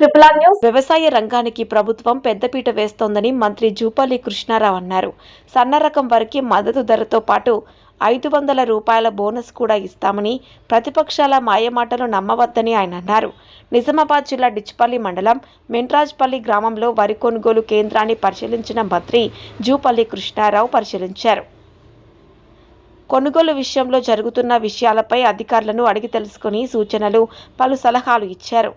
Triple R news వ్యవసాయ రంగానికి ప్రభుత్వం పెద్దపీట వేస్తోందని మంత్రి జూపల్లి కృష్ణారావు అన్నారు. సన్న రకం వరకు మద్దతు ధరతో పాటు ఐదు వందల రూపాయల బోనస్ కూడా ఇస్తామని ప్రతిపక్షాల మాయమాటలు నమ్మవద్దని ఆయన అన్నారు. నిజామాబాద్ జిల్లా డిచ్పల్లి మండలం మెంట్రాజ్పల్లి గ్రామంలో వరి కొనుగోలు కేంద్రాన్ని పరిశీలించిన మంత్రి జూపల్లి కృష్ణారావు పరిశీలించారు. కొనుగోలు విషయంలో జరుగుతున్న విషయాలపై అధికారులను అడిగి తెలుసుకుని సూచనలు పలు సలహాలు ఇచ్చారు.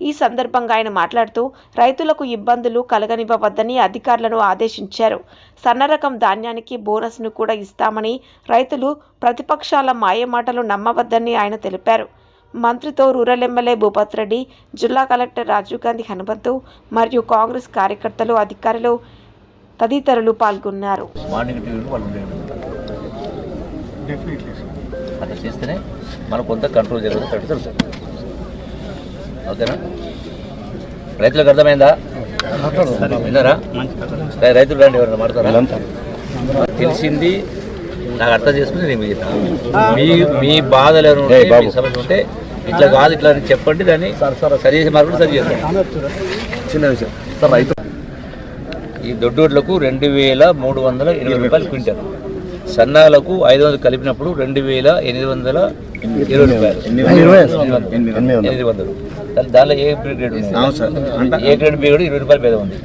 ఈ సందర్భంగా ఆయన మాట్లాడుతూ రైతులకు ఇబ్బందులు కలగనివ్వవద్దని అధికారులను ఆదేశించారు. సన్నరకం ధాన్యానికి బోనస్ను కూడా ఇస్తామని రైతులు ప్రతిపక్షాల మాయమాటలు నమ్మవద్దని ఆయన తెలిపారు. మంత్రితో రూరల్ ఎమ్మెల్యే భూపత్ రెడ్డి జిల్లా కలెక్టర్ రాజీవ్ గాంధీ హనుమంతు మరియు కాంగ్రెస్ కార్యకర్తలు అధికారులు తదితరులు పాల్గొన్నారు. మార్నింగ్ టీవీలో వాళ్ళు ఉండేది డెఫినెట్లీ సార్ అట్లా చేస్తేనే మనం కొంత కంట్రోల్ జరుగుతుంది. ఓకేనా? రైతులకు అర్థమైందా? విన్నారా? రైతులు రండి ఎవరైనా మాట్లాడతారా? తెలిసింది నాకు అర్థం చేసుకుని నేను. మీ మీ బాధలు మీ సమస్య ఉంటే ఇట్లా కాదు ఇట్లా అని చెప్పండి దాన్ని సరి చేసే మార్పులు సరి చేస్తాం చిన్న విషయం. సార్ రైతు ఈ దొడ్డోడ్లకు రెండు వేల మూడు వందల ఎనిమిది రూపాయలు క్వింటల్. సన్నాలకు ఐదు వందలు కలిపినప్పుడు రెండు వేల ఎనిమిది వందల ఇరవై రూపాయలు. ఎనిమిది వందలు. దానిలో A grade A grade B కూడా ఇరవై రూపాయలు పేద ఉంది?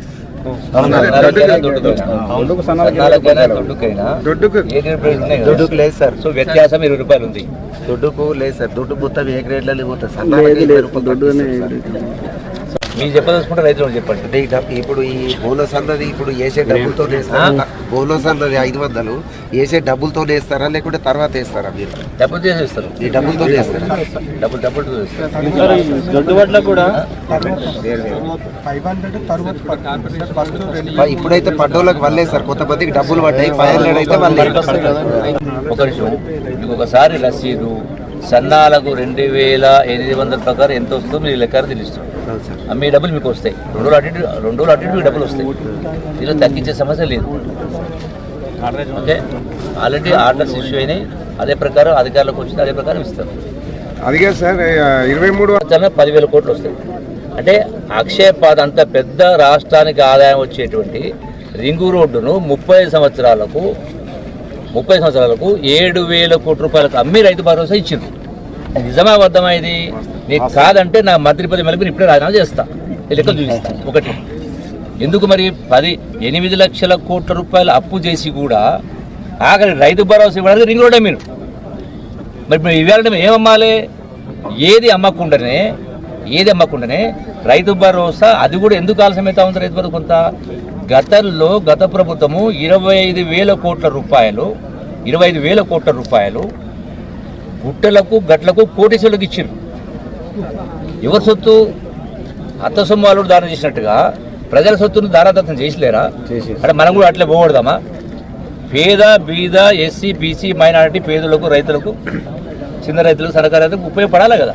దుడ్డుకు లేదు సార్. సో వ్యత్యాసం ఇరవై రూపాయలు ఉంది. దుడ్డుకు లేదు సార్. దుడ్డు మొత్తం ఏ గ్రేడ్లలో పోతుంది సార్. మీరు చెప్పదలుచుకుంటే రైతులు చెప్పండి. అంటే ఇప్పుడు ఈ బోనస్ అన్నది ఇప్పుడు వేసే డబ్బులతో వేస్తారా? బోనస్ అన్నది ఐదు వందలు వేసే డబ్బులతో వేస్తారా? లేకుంటే తర్వాత వేస్తారా మీరు? డబ్బులు చేసేస్తారు ఈ డబ్బులతో వేస్తారా? డబ్బులు డబ్బులు చేస్తారు ఫైవ్ హండ్రెడ్ తర్వాత ఫస్ట్ రెండు ప- ఇప్పుడైతే పడ్డోళ్ళకి వల్లే సార్ కొంతమందికి డబ్బులు పడ్డాయి ఫైవ్ హండ్రెడ్ అయితే వాళ్ళే ఒక నిమిషం మీకు ఒకసారి రసీదు సన్నాలకు రెండు వేల ఎనిమిది వందల ప్రకారం ఎంత వస్తుందో మీరు లెక్క తెలుస్తుంది. మీ డబ్బులు మీకు వస్తాయి. రెండు రోజులు అటు రెండు రోజులు అటు మీకు డబ్బులు వస్తాయి. దీనిలో తగ్గించే సమస్య లేదు. ఓకే? ఆల్రెడీ ఆర్డర్స్ ఇష్యూ అయినాయి. అదే ప్రకారం అధికారులకు వచ్చింది అదే ప్రకారం ఇస్తారు అదిగే సార్ ఇరవై మూడు పదివేల కోట్లు వస్తాయి. అంటే అక్షయ పాద అంత పెద్ద రాష్ట్రానికి ఆదాయం వచ్చేటువంటి రింగు రోడ్డును ముప్పై సంవత్సరాలకు ముప్పై సంవత్సరాలకు ఏడు వేల కోట్ల రూపాయలకు అమ్మి రైతు భరోసా ఇచ్చింది నిజమా అబద్ధమా ఇది? నీకు కాదంటే నా మంత్రి పది మళ్ళీ ఇప్పుడే రాజీనామా చేస్తా. లెక్కలు చూపిస్తా. ఒకటి. ఎందుకు మరి పది ఎనిమిది లక్షల కోట్ల రూపాయలు అప్పు చేసి కూడా ఆఖరి రైతు భరోసా ఇవ్వడానికి రింగ్ రోడ్డే మీరు? మరి ఇప్పుడు ఇవాళ మేము ఏం అమ్మాలి ఏది అమ్మకుండానే ఏది అమ్మకుండానే రైతు భరోసా అది కూడా ఎందుకు ఆలస్యం అవుతా ఉంది రైతు భరోసా కొంత? గతంలో గత ప్రభుత్వము ఇరవై ఐదు వేల కోట్ల రూపాయలు ఇరవై ఐదు వేల కోట్ల రూపాయలు గుట్టలకు గట్లకు కోటీసులకు ఇచ్చారు ఎవరి సొత్తు? అత్త సొమ్ము వాళ్ళు దానం చేసినట్టుగా ప్రజల సొత్తును దారాదత్తం చేసలేరా? అంటే మనం కూడా అట్లే పోకూడదామా? పేద బీద ఎస్సీ బీసీ మైనారిటీ పేదలకు రైతులకు చిన్న రైతులకు సరకారు రైతులకు ఉపయోగపడాలి కదా.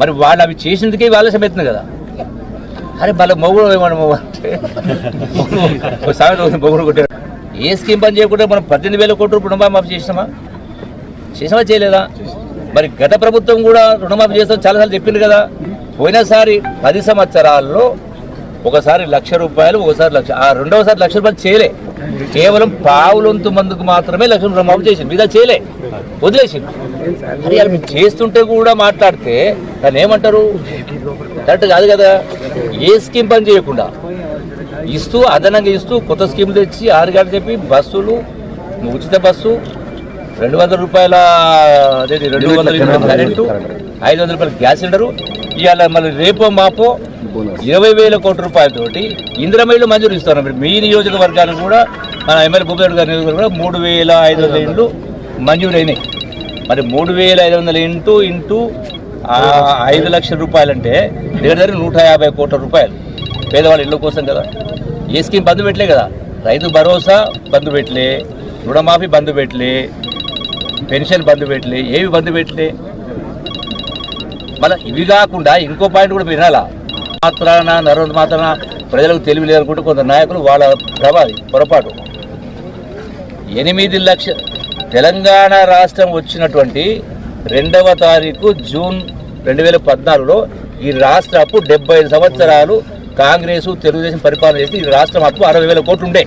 మరి వాళ్ళు అవి చేసినందుకే ఆలస్యం అవుతుంది కదా. అరే మళ్ళీ మొగుడు ఏమన్నా అంటే. సామెత మొగుడు కొట్టారు ఏ స్కీమ్ పని చేయకుండా మనం పద్దెనిమిది వేల కోట్ల రూపాయలు రుణమాఫీ చేసినామా? చేసామా చేయలేదా? మరి గత ప్రభుత్వం కూడా రుణమాఫీ చేస్తాం చాలాసార్లు చెప్పింది కదా. పోయినసారి పది సంవత్సరాల్లో ఒకసారి లక్ష రూపాయలు ఒకసారి లక్ష ఆ రెండవసారి లక్ష రూపాయలు చేయలే. కేవలం పావులొంతు మందుకు మాత్రమే లక్ష రుణమాఫీ చేసింది మిగతా చేయలే. వదిలేసింది అది చేస్తుంటే కూడా మాట్లాడితే దాన్ని ఏమంటారు? కరెక్ట్ కాదు కదా. ఏ స్కీమ్ పని చేయకుండా ఇస్తూ అదనంగా ఇస్తూ కొత్త స్కీమ్ తెచ్చి ఆరు చెప్పి బస్సులు ఉచిత బస్సు రెండు వందల రూపాయల అదేంటి రెండు వందల యూనిట్ల కరెంటు ఐదు వందల రూపాయల గ్యాస్ సిలిండరు ఇవాళ మళ్ళీ రేపో మాపో ఇరవై వేల కోట్ల రూపాయలతోటి ఇంద్రమైలు మంజూరు ఇస్తున్నారు. మరి మీ నియోజకవర్గానికి కూడా మన ఎమ్మెల్యే భూపేరు గారి నియోజకవర్గం కూడా మూడు వేల ఐదు వందల ఇండ్లు మంజూరు అయినాయి మరి మూడు వేల ఐదు వందల ఇంటూ ఇంటూ ఐదు లక్షల రూపాయలంటే దగ్గర దగ్గర నూట యాభై కోట్ల రూపాయలు. పేదవాళ్ళ ఇళ్ళ కోసం కదా. ఏ స్కీమ్ బంద్ పెట్టలే కదా. రైతు భరోసా బంద్ పెట్టలే రుణమాఫీ బంద్ పెట్టలే. పెన్షన్ బంద్ పెట్టలే ఏవి బంద్ పెట్టలే? మళ్ళీ ఇవి కాకుండా ఇంకో పాయింట్ కూడా వినాలా? మాత్రాన నరవంత మాత్రాన ప్రజలకు తెలివి లేదనుకుంటే కొంత నాయకులు వాళ్ళ ప్రభావి పొరపాటు. ఎనిమిది లక్ష తెలంగాణ రాష్ట్రం వచ్చినటువంటి రెండవ తారీఖు జూన్ రెండు వేల పద్నాలుగులో ఈ రాష్ట్ర అప్పు డెబ్బై ఐదు సంవత్సరాలు కాంగ్రెస్ తెలుగుదేశం పరిపాలన చేసి ఈ రాష్ట్రం అప్పు అరవై వేల కోట్లు ఉండే.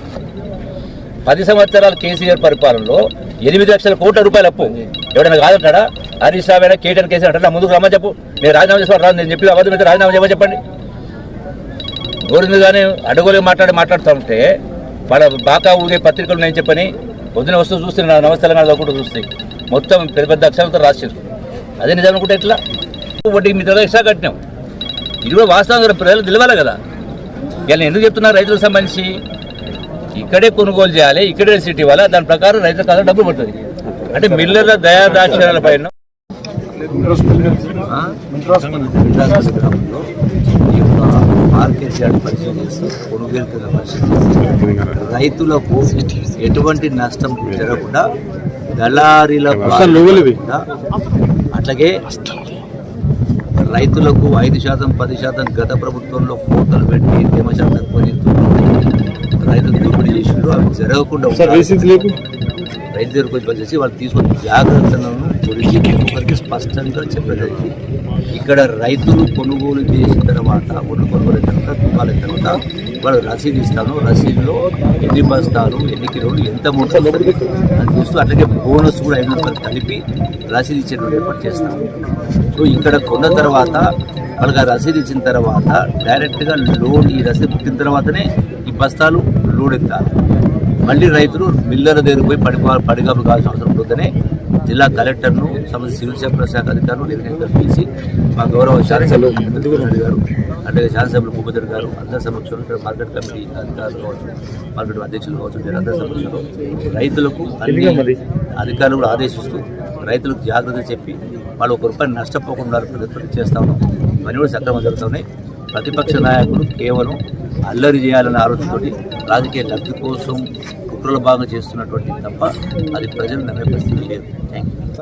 పది సంవత్సరాలు కేసీఆర్ పరిపాలనలో ఎనిమిది లక్షల కోట్ల రూపాయల అప్పు. ఎవడైనా కాదంటాడా హరీష్ రావు అయినా కేటీఆర్ కేసీఆర్ అంటారా? ముందుకు రమ్మని చెప్పు. నేను రాజీనామా చేసుకోవాలి రాదు నేను చెప్పి అబద్ధం అయితే రాజీనామా చేయమని చెప్పండి. గోరిందుగానే అడుగులు మాట్లాడి మాట్లాడుతూ ఉంటే వాళ్ళ బాకా ఊగే పత్రికలు నేను చెప్పని పొద్దున వస్తూ చూస్తే నా నమస్తే తెలంగాణ చూస్తే మొత్తం పెద్ద పెద్ద అక్షరాలతో రాశారు. అదే నిజం అనుకుంటే ఎట్లా? వడ్డీ మీ దగ్గర ఎక్స్ట్రా కట్టినాం. ఇది కూడా వాస్తవంగా ప్రజలు తెలియాలి కదా. ఇలా ఎందుకు చెప్తున్నారు రైతులకు సంబంధించి? ఇక్కడే కొనుగోలు చేయాలి ఇక్కడే సిటీ ఇవ్వాలి దాని ప్రకారం రైతుల కాలం డబ్బులు పడుతుంది. అంటే మిల్లర్ల దయా దాక్షిణాల పైన. పరిశీలన కొనుగోలు పరిశీలన రైతులకు ఎటువంటి నష్టం జరగకుండా దళారీల అట్లాగే రైతులకు ఐదు శాతం పది శాతం గత ప్రభుత్వంలో కోతలు పెట్టి తేమ శాతం కొని జరగకుండా. రైతు దగ్గరకు వచ్చి వాళ్ళు తీసుకున్న జాగ్రత్తలను గురించి ఒకరికి స్పష్టంగా చెప్పలేదు. ఇక్కడ రైతులు కొనుగోలు చేసిన తర్వాత ఒడ్లు కొనుగోలు తర్వాత తుకాలు తర్వాత వాళ్ళు రసీదు ఇస్తాను. రసీదులో ఎన్ని బస్తాలు ఎన్ని కిలోలు ఎంత మూట అని చూస్తూ అట్లాగే బోనస్ కూడా ఐదు కలిపి రసీదు ఇచ్చేటువంటి ఏర్పాటు చేస్తాం సో ఇక్కడ కొన్న తర్వాత వాళ్ళకి ఆ రసీదు ఇచ్చిన తర్వాత డైరెక్ట్గా లోన్ ఈ రసీదు పుట్టిన తర్వాతనే ఈ బస్తాలు లోడ్ ఎత్తాలి మళ్ళీ రైతులు మిల్లర్ దగ్గర పోయి పడి పడిగాపులు కావాల్సిన అవసరం ఉంటుందనే జిల్లా కలెక్టర్ను సంబంధించి సివిల్ సప్లై శాఖ అధికారులు రెవెన్యూ పిలిచి మా గౌరవ శాసనసభ్యులు గారు అట్లాగే శాసనసభ్యులు భూపతి గారు అందరి సమక్షంలో ఇక్కడ మార్కెట్ కమిటీ అధికారులు కావచ్చు మార్కెట్ అధ్యక్షులు కావచ్చు వీళ్ళందరి సమక్షంలో రైతులకు అన్ని అధికారులు కూడా ఆదేశిస్తూ రైతులకు జాగ్రత్త చెప్పి వాళ్ళు ఒక రూపాయి నష్టపోకుండా ప్రయత్నం చేస్తా ఉన్నాం. ఇవన్నీ కూడా సక్రమం జరుగుతున్నాయి. ప్రతిపక్ష నాయకులు కేవలం అల్లరి చేయాలనే ఆలోచనతోటి రాజకీయ లబ్ధి కోసం కుట్రల భాగం చేస్తున్నటువంటి తప్ప అది ప్రజలు నమ్మే పరిస్థితి లేదు. Thank you